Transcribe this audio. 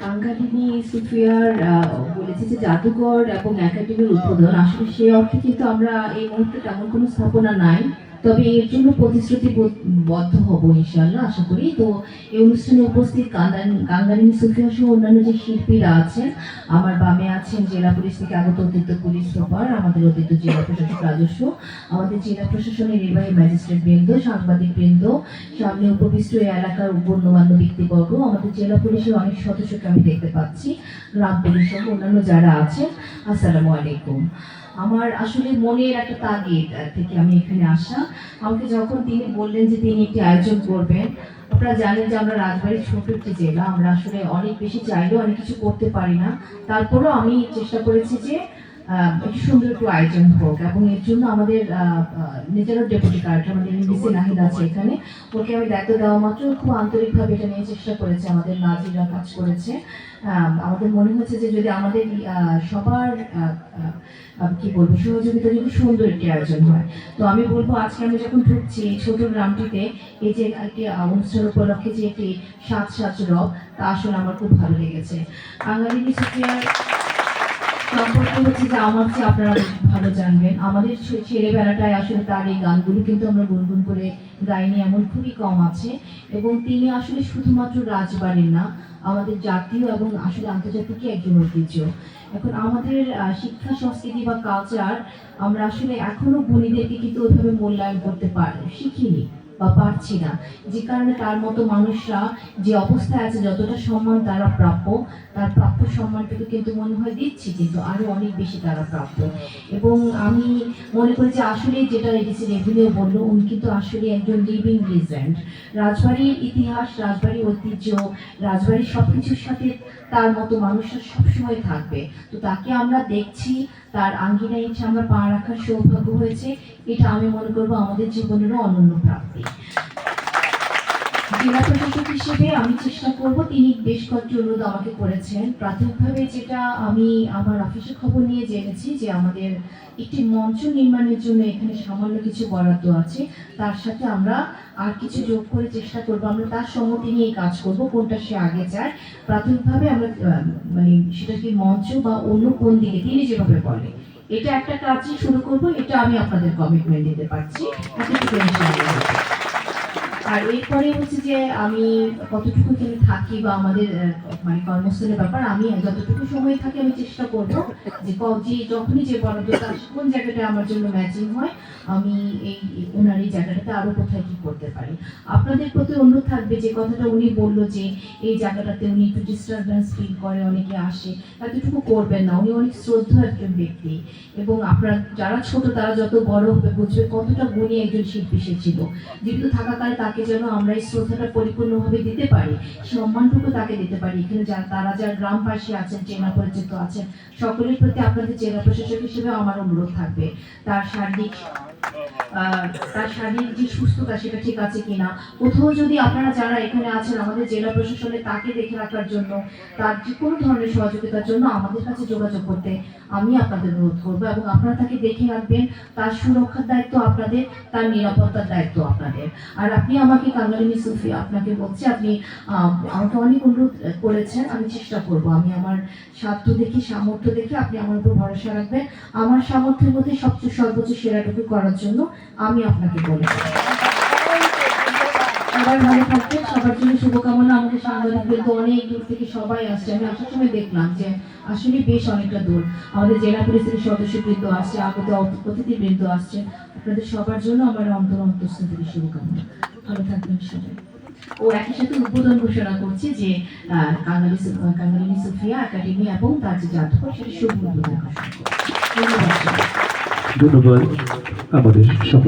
কাঙ্গালিনী সুফিয়ার বলেছে যে জাদুঘর এবং একাডেমির উদ্বোধন। আসলে সেই অর্থে কিন্তু আমরা এই মুহূর্তে তেমন কোনো স্থাপনা নাই। তবে এর জন্য প্রতিশ্রুতি বদ্ধ হব ইনশাল্লাহ আশা করি। তো এই অনুষ্ঠানে উপস্থিত কাঙ্গালিনী কাঙ্গালিনী সুফিয়া সহ অন্যান্য যে শিল্পীরা আছেন, আমার বামে আছেন জেলা পুলিশ থেকে আগত অতিরিক্ত পুলিশ সুপার, আমাদের অতিরিক্ত জেলা প্রশাসক রাজস্ব, আমাদের জেলা প্রশাসনের নির্বাহী ম্যাজিস্ট্রেট বৃন্দ, সাংবাদিক বৃন্দ, সামনে উপবিষ্ট এলাকার গণ্যমান্য ব্যক্তিবর্গ, আমাদের জেলা পুলিশের অনেক সদস্যকে আমি দেখতে পাচ্ছি, গ্রাম পুলিশ সহ অন্যান্য যারা আছেন, আসসালামু আলাইকুম। আমার আসলে মনের একটা তাগিদ থেকে আমি এখানে আসা। আমাকে যখন তিনি বললেন যে তিনি একটি আয়োজন করবেন, আপনারা জানেন যে আমরা রাজবাড়ির ছোট একটি জেলা, আমরা আসলে অনেক বেশি চাইলেও অনেক কিছু করতে পারি না। তারপরেও আমি চেষ্টা করেছি যে একটু সুন্দর একটু আয়োজন হোক এবং এর জন্য আমাদের নিজেরও ডেপুটি কালেক্টর আমাদের এমবিসি নাহিদ আছে এখানে। ওকে আমি দায়িত্ব দেওয়া মাত্র খুব আন্তরিকভাবে এটা নিয়ে চেষ্টা করেছে আমাদের নাজিরা কাজ করেছে। আমাদের মনে হচ্ছে যে যদি আমাদের সবার কি বলব সহযোগিতা যদি সুন্দর একটি আয়োজন হয়। তো আমি বলব আজকে আমি যখন ঢুকছি এই ছোট গ্রামটিতে এই যে একটি অনুষ্ঠান উপলক্ষে যে একটি সাত সাত রব তা আসলে আমার খুব ভালো লেগেছে। বাঙালি সুফিয়ার সম্পর্কে হচ্ছে যে আমার চেয়ে আপনারা ভালো জানবেন আমাদের ছেলেবেলাটায় আসলে তার এই গানগুলো কিন্তু আমরা গুনগুন করে গাইনি এমন খুবই কম আছে এবং তিনি আসলে শুধুমাত্র রাজবাড়ির না আমাদের জাতীয় এবং আসলে আন্তর্জাতিক একজন ঐতিহ্য এখন আমাদের শিক্ষা সংস্কৃতি বা কালচার আমরা আসলে এখনও গুণীদেরকে কিন্তু ওইভাবে মূল্যায়ন করতে পারি শিখিনি। বা পারছি না। যে কারণে তার মতো মানুষরা যে অবস্থায় আছে, যতটা সম্মান তারা প্রাপ্য, তার প্রাপ্য সম্মানটুকু কিন্তু মনে হয় দিচ্ছি, কিন্তু আরও অনেক বেশি তারা প্রাপ্য। এবং আমি মনে করি যে আসলে যেটা এডিসি রেভিনিউ বলল, উনি কিন্তু আসলে একজন লিভিং লিজেন্ড রাজবাড়ির ইতিহাস, রাজবাড়ির ঐতিহ্য, রাজবাড়ির সব কিছুর সাথে তার মতো মানুষরা সবসময় থাকবে। তো তাকে আমরা দেখছি, তার আঙ্গিনা ইচ্ছে আমরা পা রাখার সৌভাগ্য হয়েছে, এটা আমি মনে করব আমাদের জীবনেরও অনন্য প্রাপ্তি। জেলা প্রশাসক হিসেবে আমি চেষ্টা করব, তিনি বেশ কয়েকটি অনুরোধ আমাকে করেছেন। প্রাথমিকভাবে যেটা আমি আমার অফিসে খবর নিয়ে জেনেছি যে আমাদের একটি মঞ্চ নির্মাণের জন্য এখানে সামান্য কিছু বরাদ্দ আছে। তার সাথে আমরা আর কিছু যোগ করে চেষ্টা করব। আমরা তার সম্মতি নিয়ে কাজ করব, কোনটা সে আগে চায়। প্রাথমিকভাবে আমরা মানে সেটা কি মঞ্চ বা অন্য কোন দিকে তিনি যেভাবে বলে। এটা একটা কাজই শুরু করব, এটা আমি আপনাদের কমিটমেন্ট দিতে পারছি। এতটুকু আর এরপরে হচ্ছে যে আমি কতটুকু এখানে থাকি বা আমাদের মানে কর্মস্থলের ব্যাপার, আমি যতটুকু সময় থাকি আমি চেষ্টা করব যে যে যখনই যে বরাদ্দ তার কোন জায়গাটা আমার জন্য ম্যাচিং হয়, আমি এই ওনার এই জায়গাটাতে আরও কোথায় কি করতে পারি। আপনাদের প্রতি অনুরোধ থাকবে যে কথাটা উনি বলল যে এই জায়গাটাতে উনি একটু ডিস্টারবেন্স ফিল করে, অনেকে আসে, এতটুকু করবেন না, উনি অনেক শ্রদ্ধা একজন ব্যক্তি। এবং আপনার যারা ছোট, তারা যত বড় হবে, বুঝবে কতটা গুণী একজন শিল্পী সে ছিল। জীবিত থাকাকালে তাকে যেন আমরা এই শ্রদ্ধাটা পরিপূর্ণভাবে দিতে পারি, সম্মানটুকু তাকে দিতে পারি। এখানে যা তারা যারা গ্রামবাসী আছেন, চেনা পরিচিত আছেন, সকলের প্রতি আপনাদের জেলা প্রশাসক হিসেবে আমার অনুরোধ থাকবে। তার শারীরিক তার শারীরিক যে সুস্থতা সেটা ঠিক আছে কিনা? কোথাও যদি আপনারা যারা এখানে আছেন আমাদের জেলা প্রশাসনে তাকে দেখে রাখার জন্য, তার যে কোনো ধরনের সহযোগিতার জন্য আমাদের কাছে যোগাযোগ করতে আমি আপনাদের অনুরোধ করব এবং আপনারা তাকে দেখে রাখবেন, তার সুরক্ষার দায়িত্ব আপনাদের, তার নিরাপত্তার দায়িত্ব আপনাদের। আর আপনি আমাকে কাঙ্গালিনী সুফি, আপনাকে বলছি, আপনি আমাকে অনেক অনুরোধ করেছেন, আমি চেষ্টা করব। আমি আমার সাধ্য দেখে, সামর্থ্য দেখে আপনি আমার উপর ভরসা রাখবেন। আমার সামর্থ্যের মধ্যে সবচেয়ে সর্বোচ্চ সেরাটুকু করার জন্য আমি আপনাকে বলে। সবাই ভালো থাকবেন সবার জন্য শুভকামনা। আমাদের সাংবাদিকদের তো অনেক দূর থেকে সবাই আসছে। আমি আসার সময় দেখলাম যে আসলে বেশ অনেকটা দূর। আমাদের জেলা পরিষদের সদস্যবৃন্দ আসছে আগত অতিথিবৃন্দ আসছে। আপনাদের সবার জন্য আমার অন্তর অন্তঃস্থ থেকে শুভকামনা। ভালো থাকবেন সবাই। ও একই সাথে উদ্বোধন ঘোষণা করছে যে আহ, কাঙ্গালিনী সুফিয়া একাডেমি এবং তার যে জাদুঘর সেটা শুভ উদ্বোধন ঘোষণা ধন্যবাদ। ধন্যবাদ। আমাদের সকল